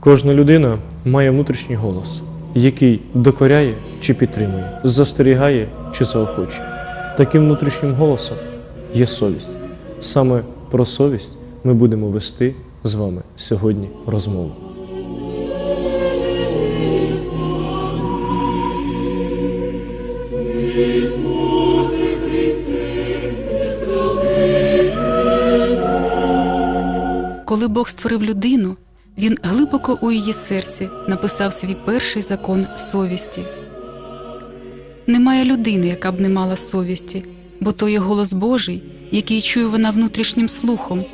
Кожна людина має внутрішній голос, який докоряє чи підтримує, застерігає чи заохочує. Таким внутрішнім голосом є совість. Саме про совість ми будемо вести з вами сьогодні розмову. Коли Бог створив людину, він глибоко у її серці написав свій перший закон совісті. Немає людини, яка б не мала совісті, бо то є голос Божий, який чує вона внутрішнім слухом,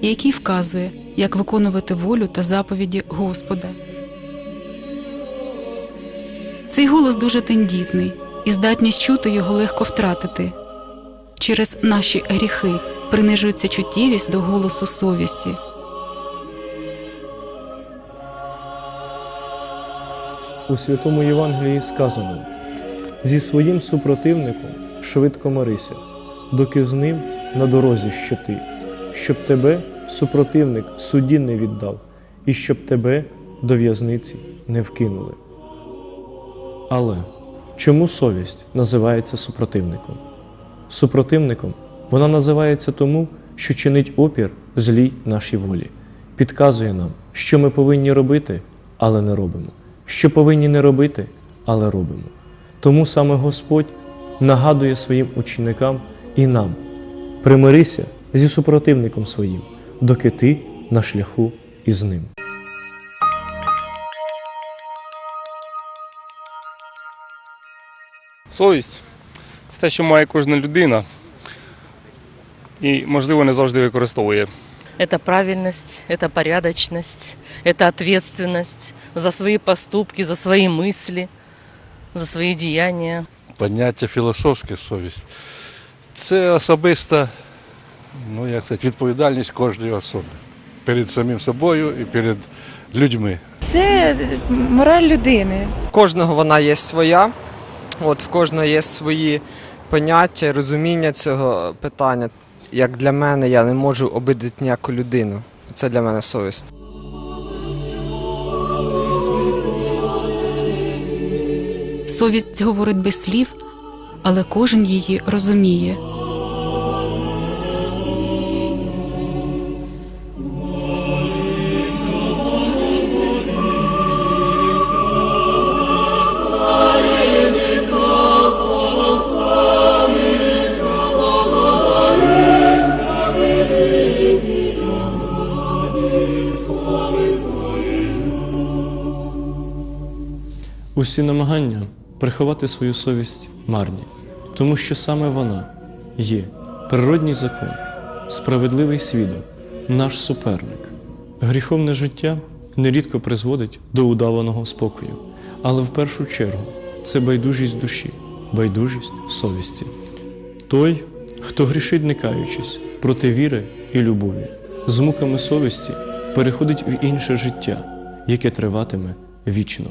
і який вказує, як виконувати волю та заповіді Господа. Цей голос дуже тендітний, і здатність чути його легко втратити. Через наші гріхи принижується чуттєвість до голосу совісті. У святому Євангелії сказано: зі своїм супротивником швидко мирися, доки з ним на дорозі ще ти, щоб тебе супротивник судді не віддав, і щоб тебе до в'язниці не вкинули. Але чому совість називається супротивником? Супротивником вона називається тому, що чинить опір злій нашій волі, підказує нам, що ми повинні робити, але не робимо, що повинні не робити, але робимо. Тому саме Господь нагадує своїм ученикам і нам: примирися зі супротивником своїм, доки ти на шляху із ним. Совість це те, що має кожна людина, і, можливо, не завжди використовує Это правильность, это порядочность, это ответственность за свои поступки, за свои мысли, за свои деяния. поняття філософське совість. Це особиста, ну як сказати, відповідальність кожної особи перед самим собою і перед людьми. Це мораль людини. У кожного вона є своя, от в кожного є свої поняття, розуміння цього питання. Як для мене, я не можу обидити ніяку людину. Це для мене совість. Совість говорить без слів, але кожен її розуміє. Усі намагання приховати свою совість марні, тому що саме вона є природній закон, справедливий свідок, наш суперник. Гріховне життя нерідко призводить до удаваного спокою, але в першу чергу це байдужість душі, байдужість совісті. Той, хто грішить, не каючись, проти віри і любові, з муками совісті переходить в інше життя, яке триватиме вічно.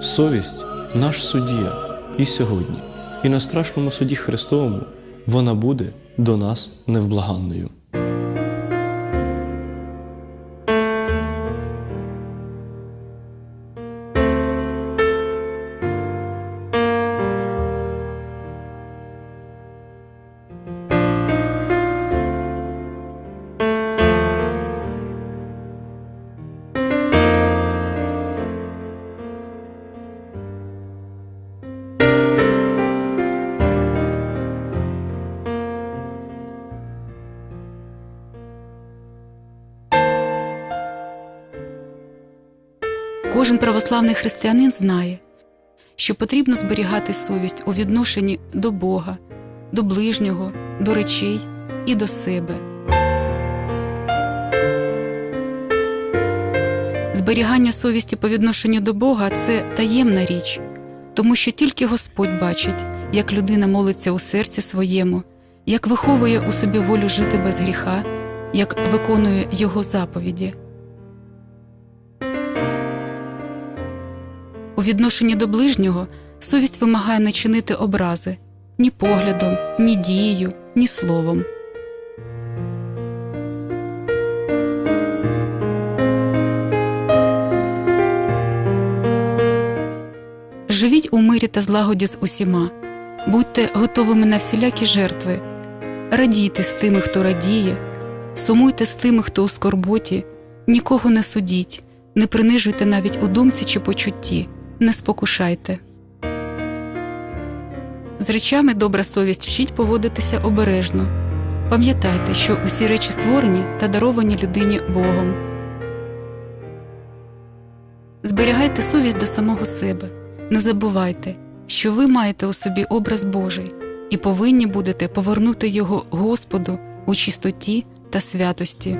Совість наш суддя і сьогодні, і на страшному суді Христовому вона буде до нас невблаганною. Кожен православний християнин знає, що потрібно зберігати совість у відношенні до Бога, до ближнього, до речей і до себе. Зберігання совісті по відношенню до Бога це таємна річ, тому що тільки Господь бачить, як людина молиться у серці своєму, як виховує у собі волю жити без гріха, як виконує Його заповіді. Відношенні до ближнього совість вимагає не чинити образи ні поглядом, ні дією, ні словом. Живіть у мирі та злагоді з усіма, будьте готовими на всілякі жертви, радійте з тими, хто радіє, сумуйте з тими, хто у скорботі, нікого не судіть, не принижуйте навіть у думці чи почутті, не спокушайте. З речами добра совість вчить поводитися обережно. Пам'ятайте, що усі речі створені та даровані людині Богом. Зберігайте совість до самого себе. Не забувайте, що ви маєте у собі образ Божий і повинні будете повернути його Господу у чистоті та святості.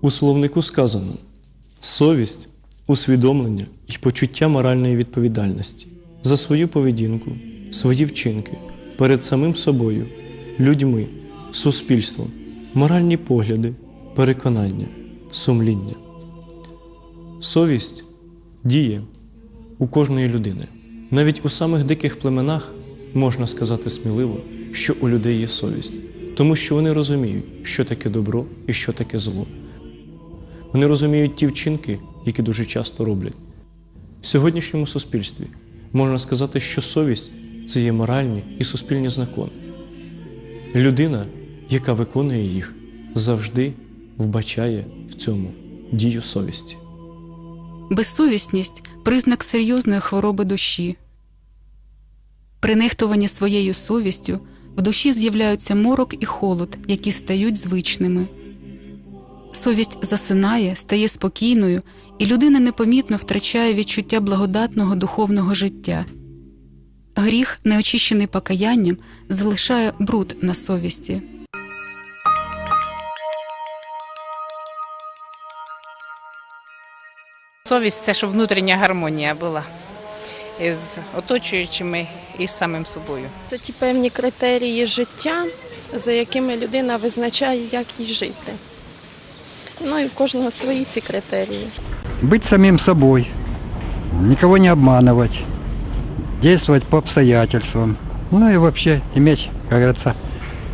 У словнику сказано совість, усвідомлення і почуття моральної відповідальності за свою поведінку, свої вчинки перед самим собою, людьми, суспільством, моральні погляди, переконання, сумління. Совість діє у кожної людини. Навіть у самих диких племенах можна сказати сміливо, що у людей є совість, тому що вони розуміють, що таке добро і що таке зло. Вони розуміють ті вчинки, які дуже часто роблять. В сьогоднішньому суспільстві можна сказати, що совість це є моральні і суспільні закони. Людина, яка виконує їх, завжди вбачає в цьому дію совісті. Безсовісність признак серйозної хвороби душі. При нехтуванні своєю совістю в душі з'являються морок і холод, які стають звичними. Совість засинає, стає спокійною, і людина непомітно втрачає відчуття благодатного духовного життя. Гріх, неочищений покаянням, залишає бруд на совісті. Совість це щоб внутрішня гармонія була із оточуючими і з самим собою. Це ті певні критерії життя, за якими людина визначає, як їй жити. Ну і в кожного свої ці критерії. Быть самим собой, никого не обманывать, действовать по обстоятельствам. Ну и вообще иметь, как говорится,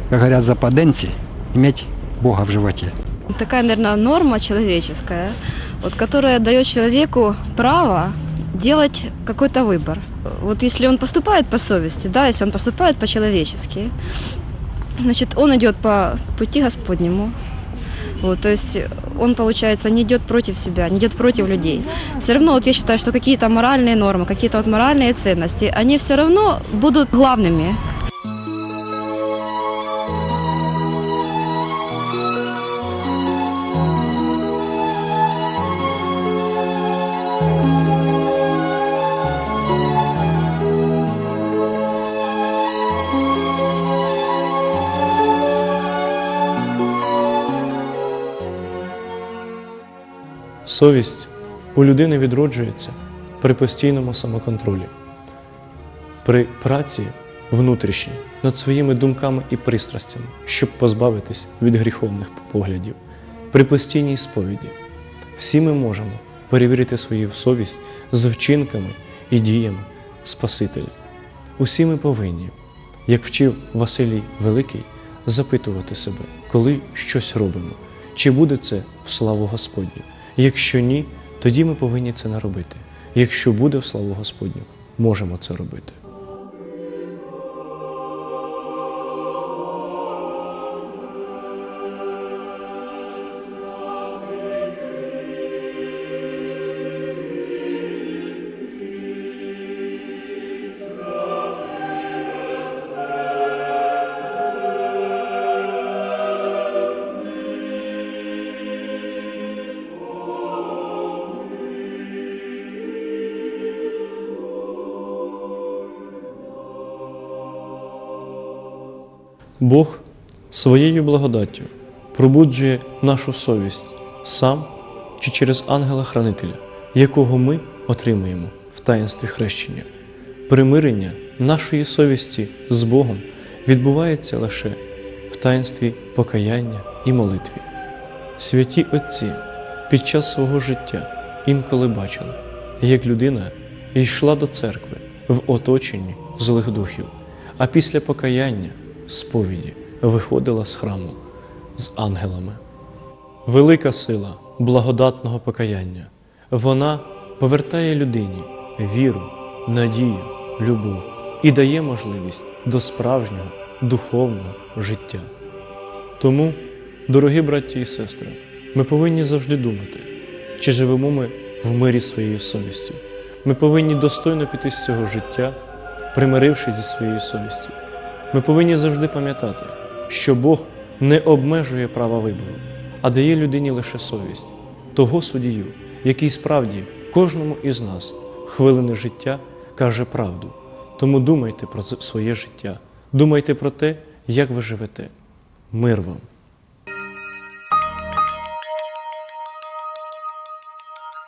как говорят западенцы, иметь Бога в животе. такая, наверное, норма человеческая, вот, которая дает человеку право делать какой-то выбор. Вот если он поступает по совести, да, если он поступает по-человечески, значит, он идет по пути Господнему. Вот, то есть он, получается, не идет против себя, не идет против людей. Все равно вот я считаю, что какие-то моральные нормы, какие-то вот моральные ценности, они все равно будут главными. Совість у людини відроджується при постійному самоконтролі, при праці внутрішній над своїми думками і пристрастями, щоб позбавитись від гріховних поглядів, при постійній сповіді. Всі ми можемо перевірити свою совість з вчинками і діями Спасителя. Усі ми повинні, як вчив Василій Великий, запитувати себе, коли щось робимо, чи буде це в славу Господню. Якщо ні, тоді ми повинні це не робити. Якщо буде в славу Господню, можемо це робити. Бог своєю благодаттю пробуджує нашу совість сам чи через ангела-хранителя, якого ми отримуємо в таїнстві хрещення. Примирення нашої совісті з Богом відбувається лише в таїнстві покаяння і молитві. Святі Отці під час свого життя інколи бачили, як людина йшла до церкви в оточенні злих духів, а після покаяння, сповіді, виходила з храму з ангелами. Велика сила благодатного покаяння. Вона повертає людині віру, надію, любов і дає можливість до справжнього духовного життя. Тому, дорогі браті і сестри, ми повинні завжди думати, чи живемо ми в мирі своєю совістю. Ми повинні достойно піти з цього життя, примирившись зі своєю совістю. Ми повинні завжди пам'ятати, що Бог не обмежує права вибору, а дає людині лише совість, того суддію, який справді кожному із нас хвилини життя каже правду. Тому думайте про своє життя, думайте про те, як ви живете. Мир вам!